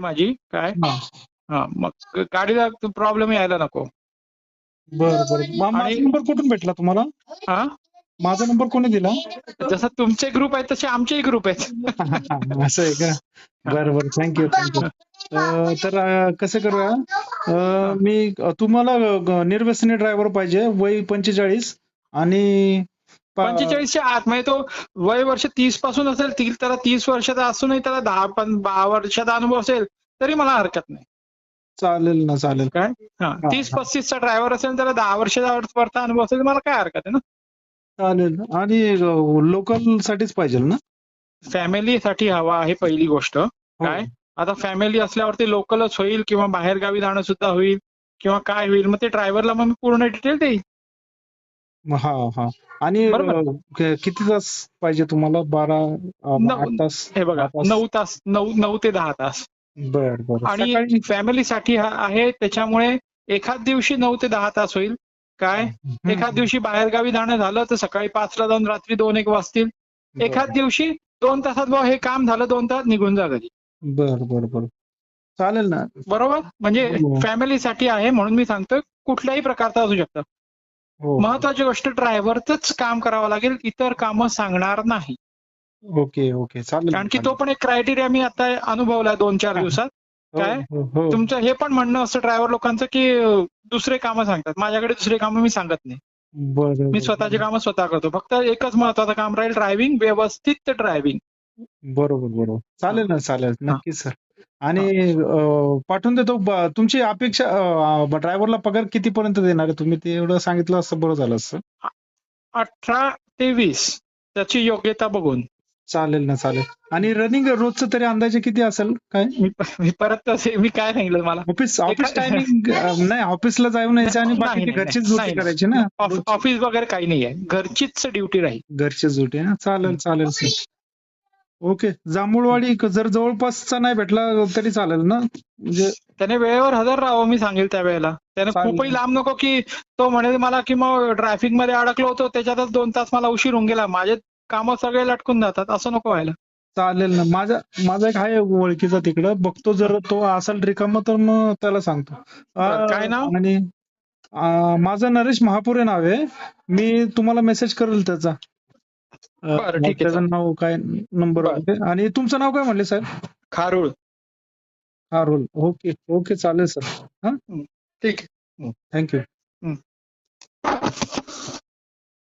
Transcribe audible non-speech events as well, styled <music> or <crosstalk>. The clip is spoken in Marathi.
माझी? काय? हा. मग गाडीला प्रॉब्लेम यायला नको. बरं बरं. माझा नंबर कुठून भेटला तुम्हाला? हा? माझा नंबर कोणी दिला? जसं तुमचे ग्रुप आहेत तसे आमचेही ग्रुप आहेत. <laughs> असं आहे का? बरं बरं. थँक्यू थँक्यू तर कसं करूया? मी तुम्हाला निर्व्यसनी ड्रायव्हर पाहिजे वय पंचेचाळीस आणि पंचेचाळीसच्या आत म्हणजे तो वय वर्ष तीसपासून असेल ती त्याला तीस वर्षाचा असूनही त्याला दहा पण दहा वर्षाचा अनुभव असेल तरी मला हरकत नाही. चालेल ना चालेल. काय? हा तीस. पस्तीसचा ड्रायव्हर असेल त्याला दहा वर्षाचा वरचा अनुभव असेल मला काय हरकत आहे ना? चालेल आणि लोकल साठीच पाहिजे ना? फॅमिलीसाठी हवा आहे पहिली गोष्ट. हो. काय? आता फॅमिली असल्यावरती लोकलच होईल किंवा बाहेर गावी जाणं सुद्धा होईल किंवा काय होईल मग ते ड्रायव्हरला मग मी पूर्ण डिटेल देईल. हा हा. आणि बरोबर. अं, कि- किती तास पाहिजे तुम्हाला? बारा अं, नऊ- आठ तास? हे बघा तास? नऊ तास नऊ नऊ ते दहा तास. बर बर. आणि सकाळी? फॅमिलीसाठी हा आहे त्याच्यामुळे एखाद दिवशी नऊ ते दहा तास होईल. काय? हम्म, एखाद दिवशी बाहेरगावी जाणं झालं तर सकाळी पाचला जाऊन रात्री दोन एक वाजतील. बर, एखाद दिवशी दोन तासात बुवा हे काम झालं दोन तास निघून जा घरी. बर बर बर. चालेल ना. बरोबर? म्हणजे हो. फॅमिलीसाठी आहे म्हणून मी सांगतोय कुठल्याही प्रकारचा असू शकतं. महत्वाची गोष्ट ड्रायव्हरच काम करावं लागेल इतर कामं सांगणार नाही. Okay okay. चालेल कारण की तो पण एक क्रायटेरिया मी आता अनुभवला दोन चार हा. दिवसात. हो, काय? हो, हो. तुमचं हे पण म्हणणं असतं ड्रायव्हर लोकांचं की दुसरे कामं सांगतात. माझ्याकडे दुसरे कामं मी सांगत नाही. बरं मी स्वतःची कामं स्वतः करतो. फक्त एकच महत्वाचं काम राहील ड्रायव्हिंग व्यवस्थित ड्रायव्हिंग. बरोबर बरोबर. चालेल ना चालेल. नक्की सर. आणि अं, पाठवून देतो. ब- तुमची अपेक्षा ड्रायव्हरला पगार कितीपर्यंत देणार आहे? तुम्ही ते एवढं सांगितलं असतं बरं झालं असतं. अठरा ते वीस त्याची योग्यता बघून. चालेल ना चालेल. आणि रनिंग रोजचं तरी अंदाजे किती असेल? काय? मी मी परत तसे मी काय सांगितलं मला? ऑफिस ऑफिस एका- टायमिंग नाही ऑफिसला जाऊन यायचं आणि नाही, बाकीची नाही, घरचीच ड्युटी नाही. करायची ना? ऑफ- ऑफिस वगैरे काही नाही आहे घरचीच ड्युटी राहील. घरचीच ड्युटी ना? चालेल चालेल सर ओके. जांभूळवाडी जर जवळपासचा नाही भेटला तरी चालेल ना? म्हणजे त्याने वेळेवर हजर राहावं मी सांगेल त्या वेळेला. त्याने चालेल. खूपही लांब नको की तो म्हणेल मला की मग ट्रॅफिकमध्ये अडकलो होतो त्याच्यातच दोन तास मला उशीर होऊन गेला. माझे कामं सगळे लटकून जातात असं नको व्हायला. चालेल ना. माझा माझा एक आहे ओळखीचा तिकडं. बघतो जर तो असेल रिकामा तर मग त्याला सांगतो. बरं, काय नाव? अं, आणि अं, माझं नरेश महापुरे नाव आहे. मी तुम्हाला मेसेज करेल त्याचा. त्याचं नाव काय? नंबर आणि तुमचं नाव काय म्हणले साहेब? खारुळ. हा रोल ओके ओके चालेल सर. ठीक थँक्यू. हं.